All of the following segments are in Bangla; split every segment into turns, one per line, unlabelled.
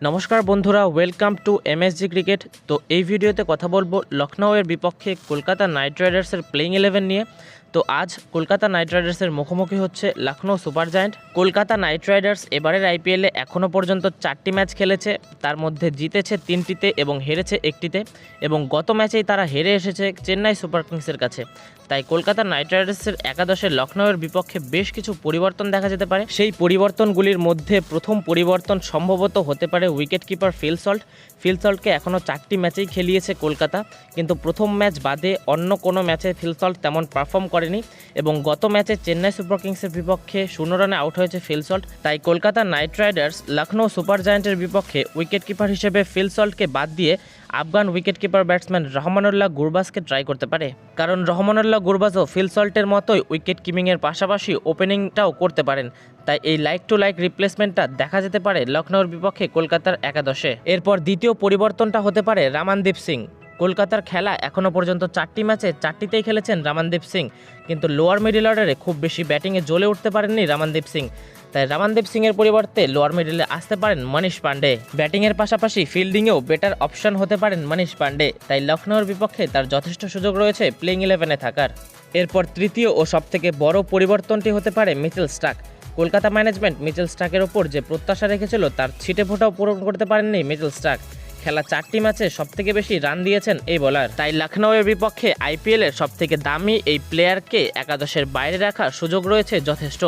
নমস্কার বন্ধুরা ওয়েলকাম টু এমএসজি ক্রিকেট তো এই ভিডিওতে কথা বলব লখনৌয়ের বিপক্ষে কলকাতা নাইট রাইডার্সের প্লেইং ইলেভেন নিয়ে। তো আজ কলকাতা নাইট রাইডার্সের মুখোমুখি হচ্ছে Lucknow Super Giant. Kolkata Knight Riders এবারের আইপিএলে এখনও পর্যন্ত চারটি ম্যাচ খেলেছে। তার মধ্যে জিতেছে তিনটিতে এবং হেরেছে একটিতে। এবং গত ম্যাচেই তারা হেরে এসেছে চেন্নাই সুপার কিংসের কাছে। তাই কলকাতা নাইট রাইডার্সের একাদশে লখনৌয়ের বিপক্ষে বেশ কিছু পরিবর্তন দেখা যেতে পারে। সেই পরিবর্তনগুলির মধ্যে প্রথম পরিবর্তন সম্ভবত হতে পারে wicket keeper Phil Salt. Phil সল্টকে এখনও চারটি ম্যাচেই খেলিয়েছে কলকাতা। কিন্তু প্রথম ম্যাচ বাদে অন্য কোনো ম্যাচে ফিল সল্ট তেমন পারফর্ম করেনি এবং গত ম্যাচে চেন্নাই সুপার কিংসের বিপক্ষে শূন্য রানে আউট হয়েছে ফিলসল্ট তাই Kolkata Knight Riders Lucknow Super জায়ান্টের বিপক্ষে উইকেট কিপার হিসেবে ফিলসল্টকে বাদ দিয়ে Afghan wicket keeper batsman Rahmanullah গুরবাজকে try করতে পারে। কারণ রহমানুল্লাহ গুরবাজও ফিলসল্টের মতোই উইকেট কিপিংয়ের পাশাপাশি ওপেনিংটাও করতে পারেন। তাই এই লাইক টু লাইক রিপ্লেসমেন্টটা দেখা যেতে পারে লখনৌর বিপক্ষে কলকাতার একাদশে। এরপর দ্বিতীয় পরিবর্তনটা হতে পারে রামানদীপ সিং। কলকাতার খেলা এখনও পর্যন্ত চারটি ম্যাচে চারটিতেই খেলেছেন রামানদীপ সিং। কিন্তু লোয়ার মিডিল অর্ডারে খুব বেশি ব্যাটিংয়ে জ্বলে উঠতে পারেননি রামানদীপ সিং। তাই রামানদীপ সিংয়ের পরিবর্তে লোয়ার মিডিলে আসতে পারেন মনীষ পান্ডে। ব্যাটিংয়ের পাশাপাশি ফিল্ডিংয়েও বেটার অপশন হতে পারেন মনীষ পান্ডে। তাই লখনৌর বিপক্ষে তার যথেষ্ট সুযোগ রয়েছে প্লেইং ইলেভেনে থাকার। এরপর তৃতীয় ও সবথেকে বড় পরিবর্তনটি হতে পারে Mitchell Starc Kolkata management Mitchell স্টাকের ওপর যে প্রত্যাশা রেখেছিল, তার ছিটে ফোটাও পূরণ করতে পারেননি মিচেল স্টাক খেলা চারটি ম্যাচে সব থেকে বেশি রান দিয়েছেন এই বোলার। তাই লখনৌয়ের বিপক্ষে আইপিএলের সবথেকে দামি এই প্লেয়ারকে একাদশের বাইরে রাখার সুযোগ রয়েছে যথেষ্ট।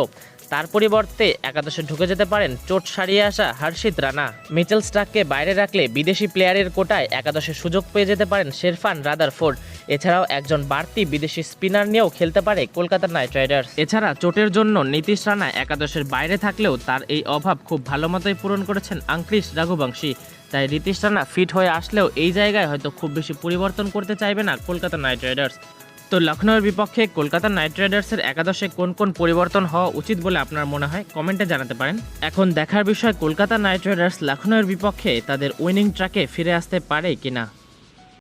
তার পরিবর্তে একাদশে ঢুকে যেতে পারেন চোট সারিয়ে আসা হর্ষিত রানা। মিচেল স্টাককে বাইরে রাখলে বিদেশি প্লেয়ারের কোটায় একাদশে সুযোগ পেয়ে যেতে পারেন শেরফান রাদারফোর্ড। এছাড়াও একজন বাড়তি বিদেশি স্পিনার নিয়েও খেলতে পারে কলকাতা নাইট রাইডার্স। এছাড়া চোটের জন্য নীতিশ রানা একাদশের বাইরে থাকলেও তার এই অভাব খুব ভালো মতোই পূরণ করেছেন আঙ্ক্রিস রাঘুবংশী। তাই নীতিশ রানা ফিট হয়ে আসলেও এই জায়গায় হয়তো খুব বেশি পরিবর্তন করতে চাইবে না কলকাতা নাইট রাইডার্স। তো লখনৌয়ের বিপক্ষে কলকাতা নাইট রাইডার্সের একাদশে কোন কোন পরিবর্তন হওয়া উচিত বলে আপনার মনে হয়? কমেন্টে জানাতে পারেন। এখন দেখার বিষয়, কলকাতা নাইট রাইডার্স লখনৌয়ের বিপক্ষে তাদের উইনিং ট্র্যাকে ফিরে আসতে পারে কিনা?